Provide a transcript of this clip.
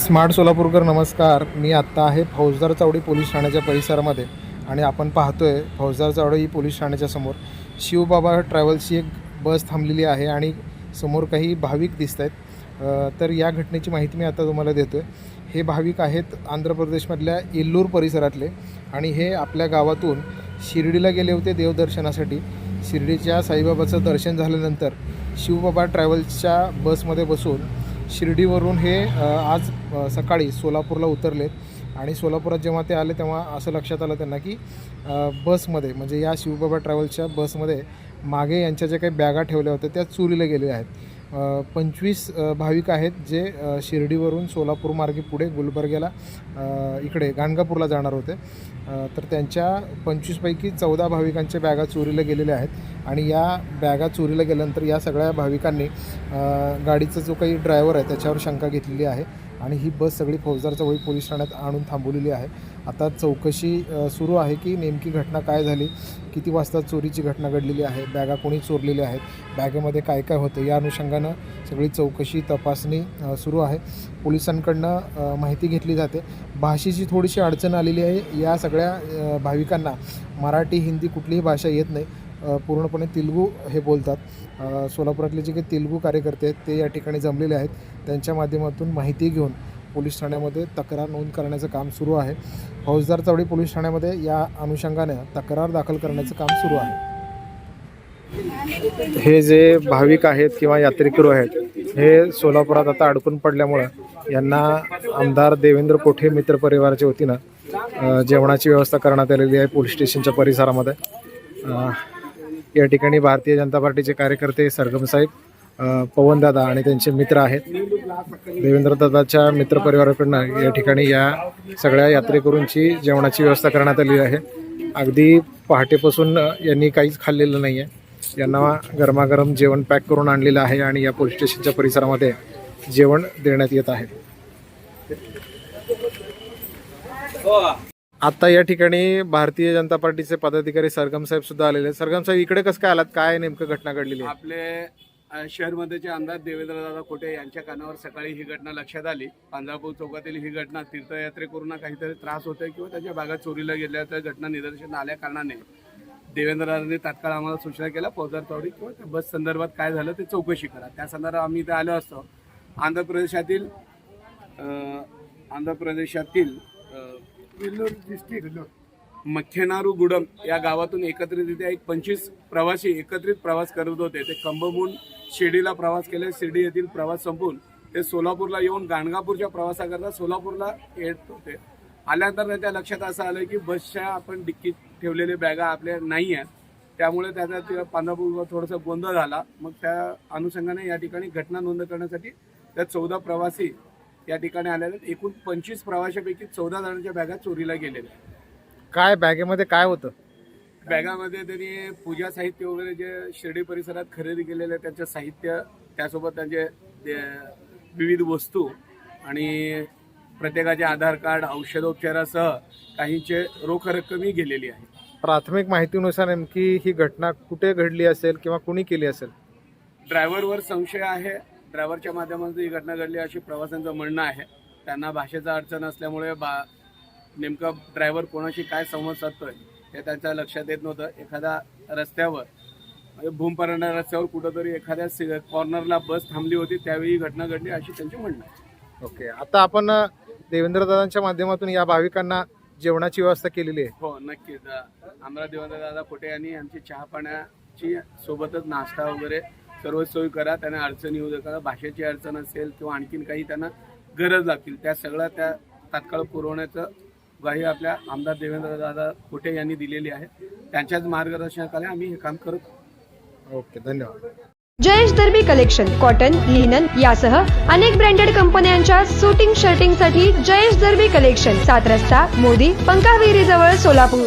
Smart Solapurkar नमस्कार. मी आत्ता आहे फौजदार चावडी पोलीस ठाण्याच्या परिसरामध्ये आणि आपण पाहतोय फौजदार चावडी पोलीस ठाण्याच्या समोर. शिवबाबा ट्रॅव्हल्सची एक बस थांबलेली आहे आणि समोर काही भाविक दिसत आहेत तर या घटनेची माहिती मी आता तुम्हाला देतो आहे हे भाविक आहेत आंध्र प्रदेशमधल्या येल्लूर परिसरातले आणि हे आपल्या गावातून शिर्डीला गेले होते देवदर्शनासाठी. शिर्डीच्या साईबाबाचं दर्शन झाल्यानंतर शिवबाबा ट्रॅव्हल्सच्या बसमध्ये बसून शिर्डीवरून हे आज सकाळी सोलापूरला उतरलेत आणि सोलापुरात जेव्हा ते आले तेव्हा असं लक्षात आलं त्यांना की बसमध्ये म्हणजे या शिवबाबा ट्रॅव्हल्सच्या बसमध्ये मागे यांच्या ज्या काही बॅगा ठेवल्या होत्या त्या चोरीला गेलेल्या आहेत. पंचवीस भाविक आहेत जे शिर्डीवरून सोलापूर मार्गे पुढे गुलबर्ग्याला इकडे गाणगापूरला जाणार होते. तर त्यांच्या पंचवीसपैकी चौदा भाविकांच्या बॅगा चोरीला गेलेल्या आहेत आणि या बॅगा चोरीला गेल्यानंतर या सगळ्या भाविकांनी गाडीचा जो काही ड्रायव्हर आहे त्याच्यावर शंका घेतलेली आहे. आणि ही बस सगळी फौजदार चवळी पोलीस ठाण्यात आणून थांबवलेली आहे. आता चौकशी सुरू आहे की नेमकी घटना काय झाली किती वाजता चोरीची घटना घडलेली आहे बॅगा कोणी चोरलेल्या आहेत बॅगेमध्ये काय काय होतं या अनुषंगानं सगळी चौकशी तपासणी सुरू आहे. पोलिसांकडनं माहिती घेतली जाते. भाषेची थोडीशी अडचण आलेली आहे. या सगळ्या भाविकांना मराठी हिंदी कुठलीही भाषा येत नाही. पूर्णपणे तेलुगू हे बोलतात. सोलापुरातले जे काही तेलुगू कार्यकर्ते आहेत ते या ठिकाणी जमलेले आहेत. त्यांच्या माध्यमातून माहिती घेऊन पोलीस ठाण्यामध्ये तक्रार नोंद करण्याचं काम सुरू आहे. फौजदार चवडी पोलीस ठाण्यामध्ये या अनुषंगाने तक्रार दाखल करण्याचं काम सुरू आहे. हे जे भाविक आहेत किंवा यात्रेकरू आहेत हे सोलापुरात आता अडकून पडल्यामुळं यांना आमदार देवेंद्र कोठे मित्र परिवाराच्या वतीनं जेवणाची व्यवस्था करण्यात आलेली आहे पोलीस स्टेशनच्या परिसरामध्ये. या ठिकाणी भारतीय जनता पार्टीचे कार्यकर्ते सरगम साहेब पवनदादा आणि त्यांचे मित्र आहेत. देवेंद्रदादाच्या मित्रपरिवाराकडनं या ठिकाणी या सगळ्या यात्रेकरूंची जेवणाची व्यवस्था करण्यात आली आहे. अगदी पहाटेपासून यांनी काहीच खाल्लेलं नाही आहे यांना गरमागरम जेवण पॅक करून आणलेलं आहे आणि या पोलीस स्टेशनच्या परिसरामध्ये जेवण देण्यात येत आहे. हो. आता या ठिकाणी भारतीय जनता पार्टीचे पदाधिकारी सरगम साहेब सुद्धा आलेले सरगम साहेब इकडे कसं काय आलात? काय नेमकं घटना घडलेली आहे? आपले अ, शहरमध्येचे आमदार देवेंद्रदादा खोटे यांच्या कानावर सकाळी ही घटना लक्षात आली. पांजापूर चौकातील ही घटना तीर्थयात्रेकरूंना काहीतरी त्रास होतोय किंवा त्याच्या भागात चोरीला गेल्याच्या घटना निदर्शन आल्या कारणाने. देवेंद्रदादांनी तात्काळ आम्हाला सूचना केल्या फौजदार चौडी किंवा त्या बस संदर्भात काय झालं ते चौकशी करा. त्या संदर्भात आम्ही इथे आलो असतो. आंध्र प्रदेशातील आंध्र प्रदेशातील डिस्ट्रिक्ट मख्यनारू गुडम या गावातून एकत्रितरित्या एक पंचवीस प्रवासी एकत्रित प्रवास करत होते. ते कंबमून शिर्डीला प्रवास केले. शिर्डी येथील प्रवास संपून ते सोलापूरला येऊन गाणगापूरच्या प्रवासाकरता सोलापूरला येत होते. आल्यानंतर त्यांच्या लक्षात असं आलं की बसच्या आपण डिक्कीत ठेवलेले बॅगा आपल्या नाही आहेत. त्यामुळे त्याचा पांढरापूर थोडासा गोंधळ झाला. मग त्या अनुषंगाने या ठिकाणी घटना नोंद करण्यासाठी त्या चौदा प्रवासी या ठिकाणी आलेले आहेत. एकूण पंचवीस प्रवाशापैकी चौदा जणांच्या बॅगा चोरीला गेलेल्या आहेत. काय बॅगेमध्ये काय होतं बॅगामध्ये त्यांनी पूजा साहित्य वगैरे जे शिर्डी परिसरात खरेदी केलेले त्यांचं साहित्य त्यासोबत त्यांचे ते विविध वस्तू आणि प्रत्येकाचे आधार कार्ड औषधोपचारासह काहींचे रोख रक्कमही गेलेली आहे प्राथमिक माहितीनुसार नेमकी ही घटना कुठे घडली असेल किंवा कुणी केली असेल ड्रायव्हरवर संशय आहे ड्रायव्हरच्या माध्यमातून ही घटना घडली अशी प्रवाशांचं म्हणणं आहे. त्यांना भाषेचा अडचण असल्यामुळे बा नेमका ड्रायव्हर कोणाशी काय संवाद साधतोय हे त्यांच्या लक्षात येत नव्हतं. एखाद्या रस्त्यावर म्हणजे भूमपरांडा रस्त्यावर कुठंतरी एखाद्या सि- कॉर्नरला बस थांबली होती त्यावेळी ही घटना घडली अशी त्यांची म्हणणं आहे. ओके. आता आपण देवेंद्रदादांच्या माध्यमातून या भाविकांना जेवणाची व्यवस्था केलेली आहे. हो नक्कीच. आमदार देवेंद्र दादा कोटे यांनी आमची चहा पाण्याची सोबतच नाश्ता वगैरे सर्व सोयी करा त्यांना अडचण येऊ नका. भाषेची अडचण असेल किंवा आणखीन काही त्यांना गरज लागतील त्या सगळ्या त्या तात्काळ पुरवण्याचं ग्वाही आपल्या आमदार देवेंद्र दादा कोटे यांनी दिलेली आहे. त्यांच्याच मार्गदर्शनाखाली आम्ही हे काम करत. ओके धन्यवाद. Jayesh Darbi collection cotton linen यासह अनेक ब्रँडेड कंपन्यांच्या सुटिंग शर्टिंगसाठी जयेश दर्बी कलेक्शन सात रस्ता मोदी पंकाविरी जवळ Solapur.